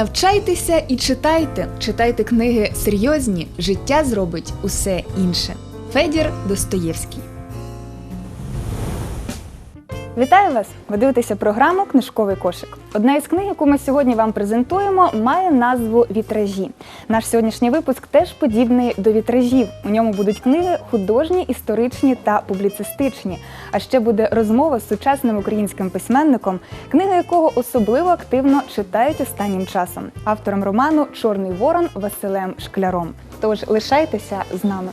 Навчайтеся і читайте. Читайте книги серйозні, життя зробить усе інше. Федір Достоєвський. Вітаю вас! Ви дивитеся програму Книжковий кошик. Одна із книг, яку ми сьогодні вам презентуємо, має назву Вітражі. Наш сьогоднішній випуск теж подібний до вітражів. У ньому будуть книги художні, історичні та публіцистичні. А ще буде розмова з сучасним українським письменником, книга якого особливо активно читають останнім часом, автором роману Чорний ворон Василем Шкляром. Тож лишайтеся з нами.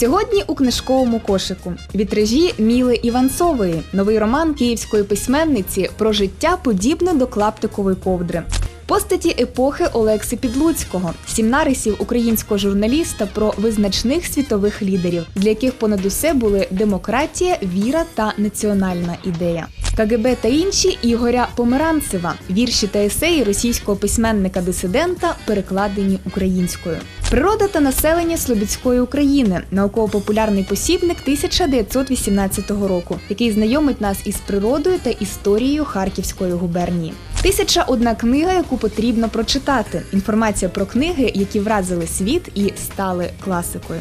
Сьогодні у книжковому кошику вітражі Міли Іванцової, новий роман київської письменниці про життя подібне до клаптикової ковдри. Постаті епохи Олекси Підлуцького, сім нарисів українського журналіста про визначних світових лідерів, для яких понад усе були демократія, віра та національна ідея. КГБ та інші Ігоря Померанцева, вірші та есеї російського письменника-дисидента, перекладені українською. Природа та населення Слобідської України, науково-популярний посібник 1918 року, який знайомить нас із природою та історією Харківської губернії. Тисяча одна книга, яку потрібно прочитати. Інформація про книги, які вразили світ і стали класикою.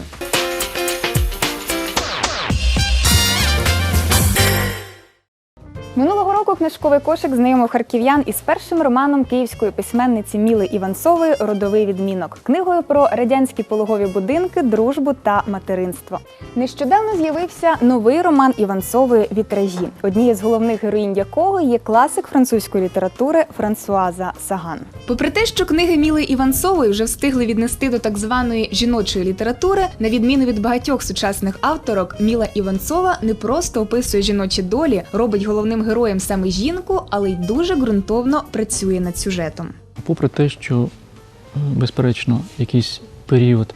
Книжковий кошик знайомив харків'ян із першим романом київської письменниці Міли Іванцової Родовий відмінок, книгою про радянські пологові будинки, дружбу та материнство. Нещодавно з'явився новий роман Іванцової Вітражі, однією з головних героїнь якого є класик французької літератури Франсуаза Саган. Попри те, що книги Міли Іванцової вже встигли віднести до так званої жіночої літератури, на відміну від багатьох сучасних авторок, Міла Іванцова не просто описує жіночі долі, робить головним героєм саме жінку, але й дуже ґрунтовно працює над сюжетом. Попри те, що, е, безперечно, якийсь період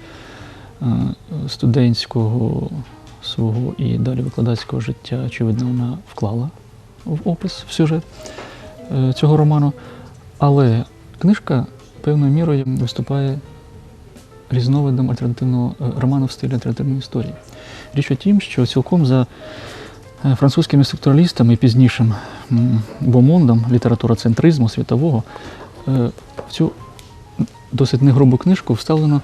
е, студентського свого і далі викладацького життя, очевидно, вона вклала в опис, в сюжет е, цього роману. Але книжка певною мірою виступає різновидом альтернативного роману в стилі альтернативної історії. Річ у тім, що цілком за французькими структуралістами і пізнішим м, література центризму світового е, в цю досить негрубу книжку вставлено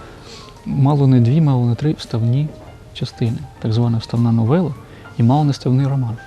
мало не дві, мало не три вставні частини, так звана вставна новела і мало не вставний роман.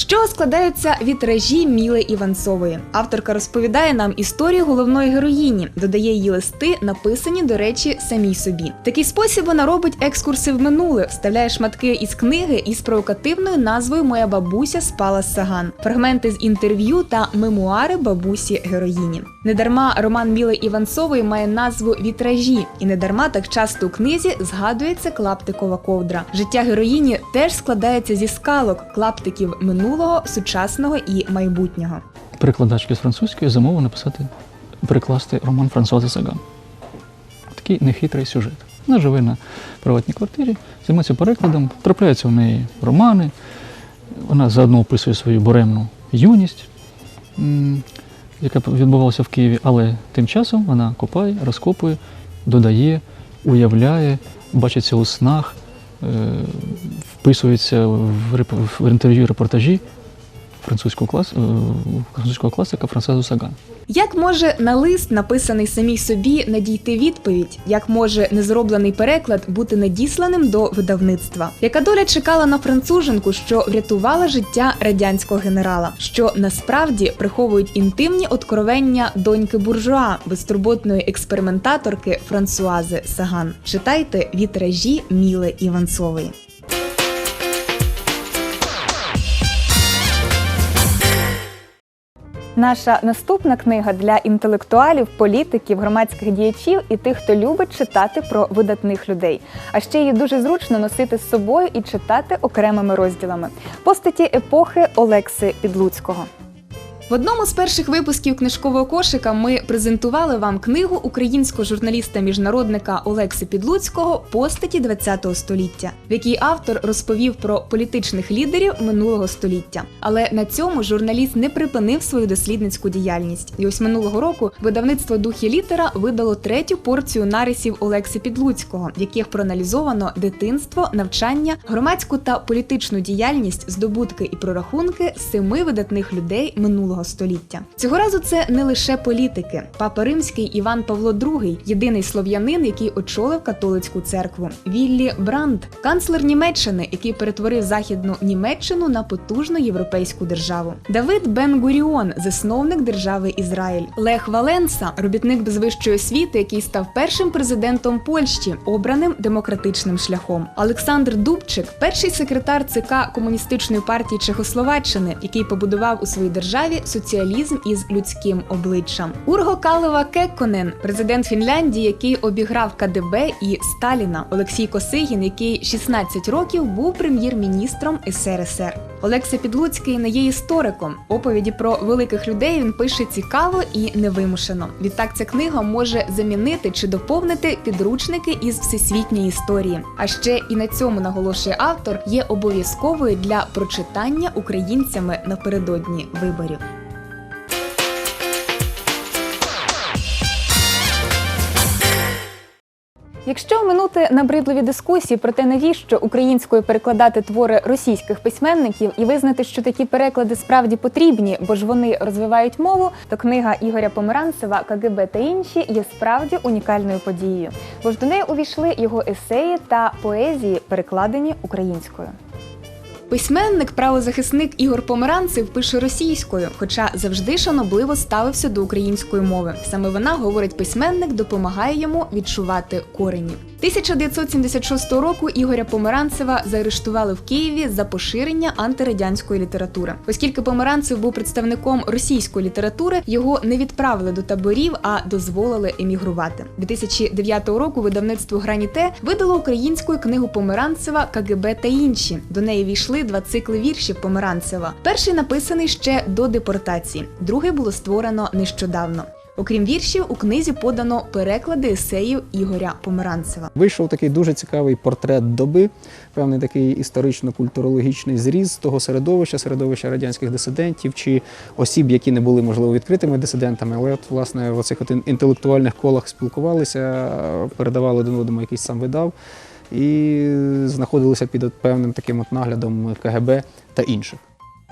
З чого складаються вітражі Міли Іванцової? Авторка розповідає нам історію головної героїні, додає її листи, написані, до речі, самій собі. Такий спосіб вона робить екскурси в минуле, вставляє шматки із книги із провокативною назвою Моя бабуся спала Саган, фрагменти з інтерв'ю та мемуари бабусі героїні. Недарма роман Міли Іванцової має назву Вітражі, і недарма так часто у книзі згадується клаптикова ковдра. Життя героїні теж складається зі скалок, клаптиків минулого, сучасного і майбутнього. Перекладачки з французької замовили написати, перекласти роман Франсуази Саган. Такий нехитрий сюжет. Вона живе на приватній квартирі, займається перекладом, трапляються в неї романи. Вона заодно описує свою буремну юність, яка відбувалася в Києві, але тим часом вона копає, розкопує, додає, уявляє, бачиться у снах, е, вписується в, інтерв'ю репортажі французького, клас, е, французького класика Франсезу Саган. Як може на лист, написаний самій собі, надійти відповідь? Як може незроблений переклад бути надісланим до видавництва? Яка доля чекала на француженку, що врятувала життя радянського генерала? Що насправді приховують інтимні откровення доньки буржуа, безтурботної експериментаторки Франсуази Саган? Читайте вітражі Міли Іванцової. Наша наступна книга для інтелектуалів, політиків, громадських діячів і тих, хто любить читати про видатних людей. А ще її дуже зручно носити з собою і читати окремими розділами. Постаті епохи Олекси Підлуцького. В одному з перших випусків книжкового кошика ми презентували вам книгу українського журналіста-міжнародника Олекси Підлуцького Постаті ХХ століття, в якій автор розповів про політичних лідерів минулого століття. Але на цьому журналіст не припинив свою дослідницьку діяльність. І ось минулого року видавництво Дух і літера видало третю порцію нарисів Олекси Підлуцького, в яких проаналізовано дитинство, навчання, громадську та політичну діяльність, здобутки і прорахунки семи видатних людей минулого століття. Цього разу це не лише політики. Папа Римський Іван Павло II – єдиний слов'янин, який очолив католицьку церкву. Віллі Бранд, канцлер Німеччини, який перетворив західну Німеччину на потужну європейську державу. Давид Бен Гуріон, засновник держави Ізраїль. Лех Валенса, робітник без вищої освіти, який став першим президентом Польщі, обраним демократичним шляхом. Олександр Дубчик, перший секретар ЦК комуністичної партії Чехословаччини, який побудував у своїй державі соціалізм із людським обличчям. Урго Калева Кекконен, президент Фінляндії, який обіграв КДБ і Сталіна. Олексій Косигін, який 16 років був прем'єр-міністром СРСР. Олекса Підлуцький не є істориком. Оповіді про великих людей він пише цікаво і невимушено. Відтак ця книга може замінити чи доповнити підручники із всесвітньої історії. А ще і на цьому наголошує автор є обов'язковою для прочитання українцями напередодні виборів. Якщо минути набридливі дискусії про те, навіщо українською перекладати твори російських письменників і визнати, що такі переклади справді потрібні, бо ж вони розвивають мову, то книга Ігоря Померанцева КГБ та інші є справді унікальною подією. Бо ж до неї увійшли його есеї та поезії, перекладені українською. Письменник, правозахисник Ігор Померанцев пише російською, хоча завжди шанобливо ставився до української мови. Саме вона, говорить письменник, допомагає йому відчувати корені. 1976 року Ігоря Померанцева заарештували в Києві за поширення антирадянської літератури. Оскільки Померанцев був представником російської літератури, його не відправили до таборів, а дозволили емігрувати. 2009 року видавництво Граніте видало українську книгу Померанцева КГБ та інші. До неї війшли два цикли віршів Померанцева. Перший написаний ще до депортації, другий було створено нещодавно. Окрім віршів, у книзі подано переклади есеїв Ігоря Померанцева. Вийшов такий дуже цікавий портрет доби, певний такий історично-культурологічний зріз того середовища, середовища радянських дисидентів чи осіб, які не були можливо відкритими дисидентами, але от власне в оцих от інтелектуальних колах спілкувалися, передавали один одному якийсь сам видав і знаходилися під певним таким от наглядом КГБ та інших.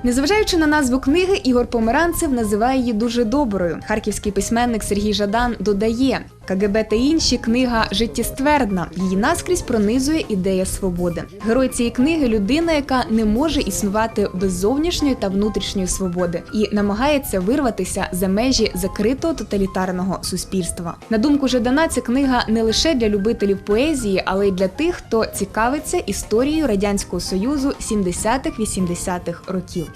Незважаючи на назву книги, Ігор Померанцев називає її дуже доброю. Харківський письменник Сергій Жадан додає: КГБ та інші книга життєствердна. Її наскрізь пронизує ідея свободи. Герой цієї книги людина, яка не може існувати без зовнішньої та внутрішньої свободи і намагається вирватися за межі закритого тоталітарного суспільства. На думку Жадана, ця книга не лише для любителів поезії, але й для тих, хто цікавиться історією радянського союзу 70-х-80-х років.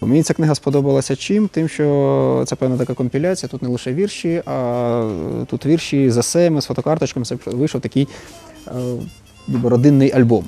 Мені ця книга сподобалася чим? Тим, що це певна така компіляція. Тут не лише вірші, а тут вірші з есеями, з фотокарточками. Це вийшов такий е, ніби родинний альбом.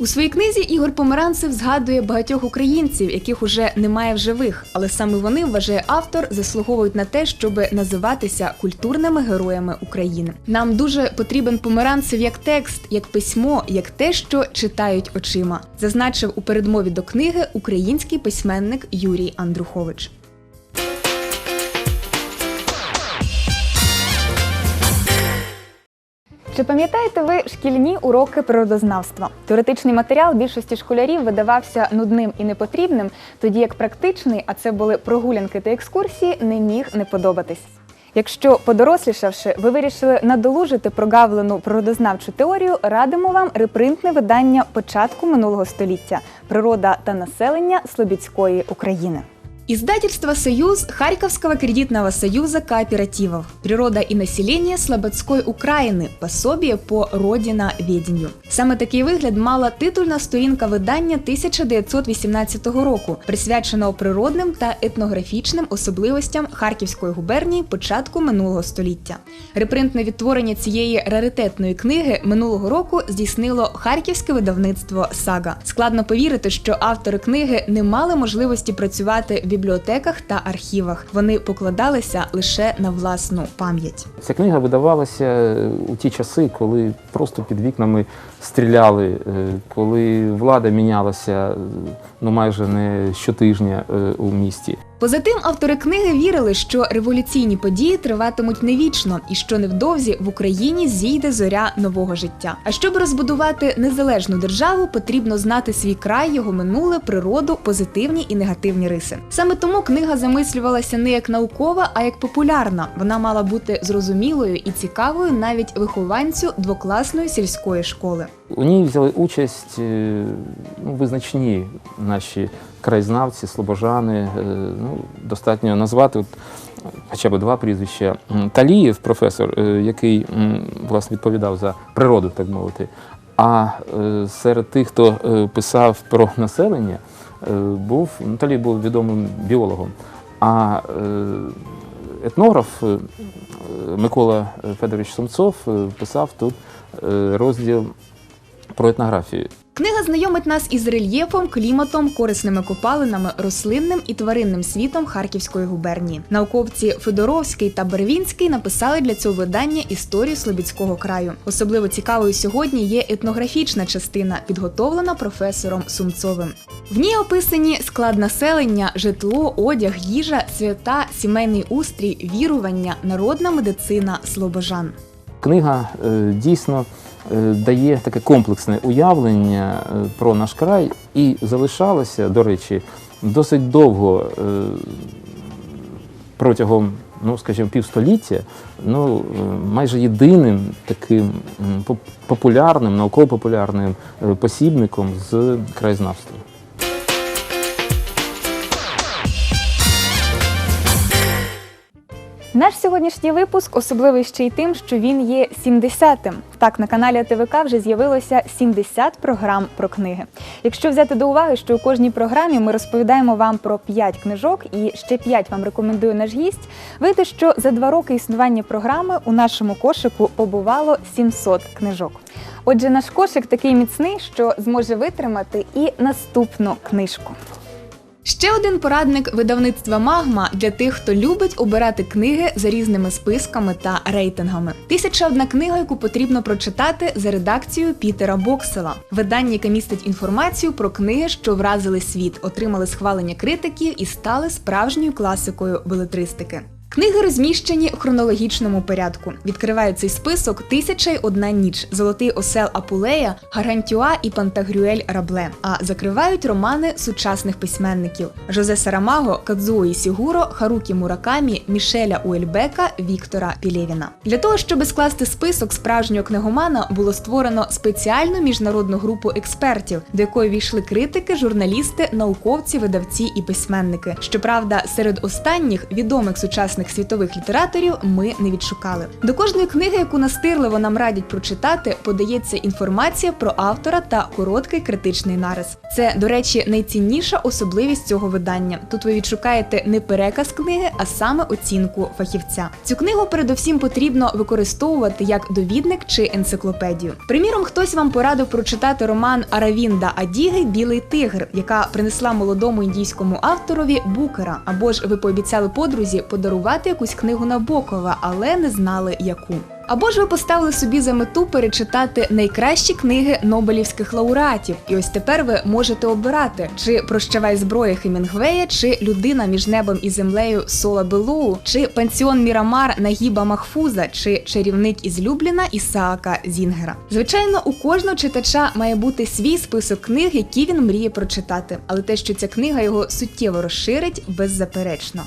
У своїй книзі Ігор Померанцев згадує багатьох українців, яких уже немає в живих, але саме вони вважає автор, заслуговують на те, щоб називатися культурними героями України. Нам дуже потрібен померанцев як текст, як письмо, як те, що читають очима, зазначив у передмові до книги український письменник Юрій Андрухович. Чи пам'ятаєте ви шкільні уроки природознавства? Теоретичний матеріал більшості школярів видавався нудним і непотрібним, тоді як практичний, а це були прогулянки та екскурсії, не міг не подобатись. Якщо, подорослішавши, ви вирішили надолужити прогавлену природознавчу теорію, радимо вам репринтне видання початку минулого століття Природа та населення Слобідської України. Издательство «Союз» Харьковского кредитного союза кооперативов. Природа и население Слободской України. Пособие по родиноведенню. Саме такий вигляд мала титульна сторінка видання 1918 року, присвяченого природним та етнографічним особливостям Харківської губернії початку минулого століття. Репринтне відтворення цієї раритетної книги минулого року здійснило харківське видавництво Сага. Складно повірити, що автори книги не мали можливості працювати в бібліотеках та архівах. Вони покладалися лише на власну пам'ять. Ця книга видавалася е, у ті часи, коли просто під вікнами стріляли, е, коли влада мінялася е, ну майже не щотижня у місті. Поза тим, автори книги вірили, що революційні події триватимуть не вічно, і що невдовзі в Україні зійде зоря нового життя. А щоб розбудувати незалежну державу, потрібно знати свій край, його минуле, природу, позитивні і негативні риси. Саме тому книга замислювалася не як наукова, а як популярна. Вона мала бути зрозумілою і цікавою навіть вихованцю двокласної сільської школи. У ній взяли участь е, ну, визначні наші краєзнавці, слобожани. Е, Ну, достатньо назвати от, хоча б два прізвища. Талієв, професор, е, який власне відповідав за природу, так мовити. А серед тих, хто писав про населення, був ну, Талій був відомим біологом. А етнограф Микола Федорович Сумцов писав тут розділ про етнографію. Книга знайомить нас із рельєфом, кліматом, корисними копалинами, рослинним і тваринним світом Харківської губернії. Науковці Федоровський та Бервінський написали для цього видання історію Слобідського краю. Особливо цікавою сьогодні є етнографічна частина, підготовлена професором Сумцовим. В ній описані склад населення, житло, одяг, їжа, свята, сімейний устрій, вірування, народна медицина слобожан. Книга е, дійсно дає таке комплексне уявлення е, про наш край і залишалася, до речі, досить довго е, протягом, ну скажімо, півстоліття, ну е, майже єдиним таким популярним, науково-популярним е, посібником з краєзнавства. Наш сьогоднішній випуск особливий ще й тим, що він є 70-тим. Так, на каналі АТВК вже з'явилося 70 програм про книги. Якщо взяти до уваги, що у кожній програмі ми розповідаємо вам про 5 книжок і ще 5 вам рекомендує наш гість, вийде, що за два роки існування програми у нашому кошику побувало 700 книжок. Отже, наш кошик такий міцний, що зможе витримати і наступну книжку. Ще один порадник видавництва Магма для тих, хто любить обирати книги за різними списками та рейтингами. Тисяча одна книга, яку потрібно прочитати за редакцією Пітера Боксела. Видання, яке містить інформацію про книги, що вразили світ, отримали схвалення критиків і стали справжньою класикою белетристики. Книги розміщені в хронологічному порядку. Відкривають цей список Тисяча й одна ніч, Золотий осел Апулея, Гарантюа і Пантагрюель Рабле. А закривають романи сучасних письменників Жозе Сарамаго, Кадзуо Ісігуро, Харукі Муракамі, Мішеля Уельбека, Віктора Пілєвіна. Для того, щоб скласти список справжнього книгомана, було створено спеціальну міжнародну групу експертів, до якої війшли критики, журналісти, науковці, видавці і письменники. Щоправда, серед останніх відомих сучасних світових літераторів ми не відшукали. До кожної книги, яку настирливо нам радять прочитати, подається інформація про автора та короткий критичний нарис. Це, до речі, найцінніша особливість цього видання. Тут ви відшукаєте не переказ книги, а саме оцінку фахівця. Цю книгу передусім потрібно використовувати як довідник чи енциклопедію. Приміром, хтось вам порадив прочитати роман Аравінда Адіги Білий тигр, яка принесла молодому індійському авторові букера. Або ж ви пообіцяли подрузі подарувати якусь книгу Набокова, але не знали яку. Або ж ви поставили собі за мету перечитати найкращі книги Нобелівських лауреатів, і ось тепер ви можете обирати, чи прощавай зброя Хемінгвея, чи людина між небом і землею Сола Белоу, чи пансіон Мірамар Нагіба Махфуза, чи чарівник із Любліна Ісаака Зінгера. Звичайно, у кожного читача має бути свій список книг, які він мріє прочитати, але те, що ця книга його суттєво розширить, беззаперечно.